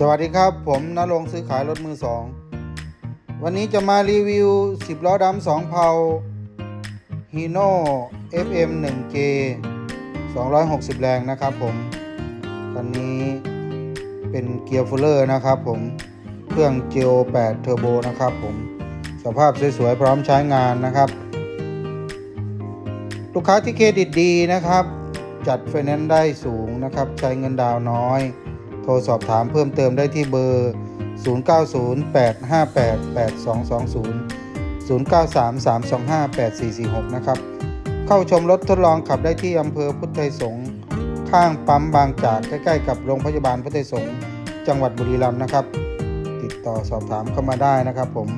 สวัสดีครับ ผมนรงซื้อขายรถมือสอง วันนี้จะมารีวิว 10 ล้อดำสองเพา Hino FM 1J 260 แรงนะครับผมคันนี้เป็นเกียร์ฟูลเลอร์นะครับผม เครื่อง Geo 8 Turbo นะครับผม สภาพสวยๆ พร้อมใช้งานนะครับ ลูกค้าที่เครดิตดีนะครับ จัดไฟแนนซ์ได้สูงนะครับ ใช้เงินดาวน์น้อย ทรสอบถามเพิ่มเติมได้ที่เบอร์ 0908588220 0933258446 นะครับ เข้าชมรถทดลองขับได้ที่อำเภอพุทธไทยสงฆ์ข้างปั๊มบางจากใกล้ ๆ กับโรงพยาบาลพุทธไทยสงฆ์จังหวัดบุรีรัมย์นะครับ ติดต่อสอบถามเข้ามาได้นะครับผม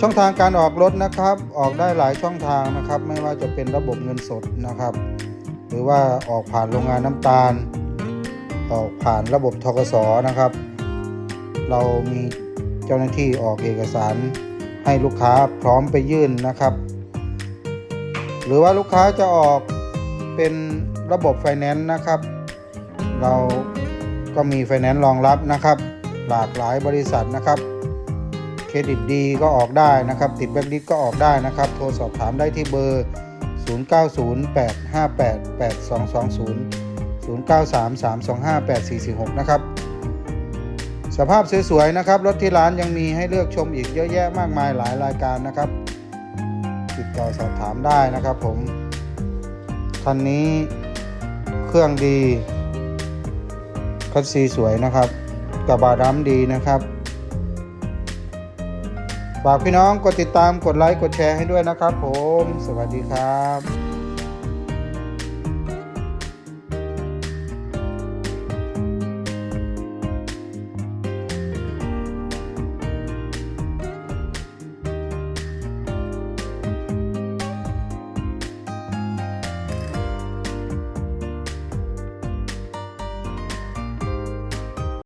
ช่องทางการออกรถนะครับ ออกได้หลายช่องทางนะครับ ไม่ว่าจะเป็นระบบเงินสดนะครับ หรือว่าออกผ่านโรงงานน้ำตาล ออกผ่านระบบทกสนะครับ เรามีเจ้าหน้าที่ออกเอกสารให้ลูกค้าพร้อมไปยื่นนะครับ หรือว่าลูกค้าจะออกเป็นระบบไฟแนนซ์นะครับ เราก็มีไฟแนนซ์รองรับนะครับ หลากหลายบริษัทนะครับเครดิตดีก็ออกได้นะครับ ติดแบงค์ลิสก็ออกได้นะครับ โทรสอบถามได้ที่เบอร์ 0908588220 0933258446 นะครับ สภาพสวยๆนะครับ รถที่ร้านยังมีให้เลือกชมอีกเยอะแยะมากมายหลายรายการนะครับ ติดต่อสอบถามได้นะครับผม คันนี้เครื่องดี คัสซีสวยนะครับกระบะดำดีนะครับฝากพี่น้องกดติดตามกดไลค์กดแชร์ให้ด้วยนะครับผม สวัสดีครับ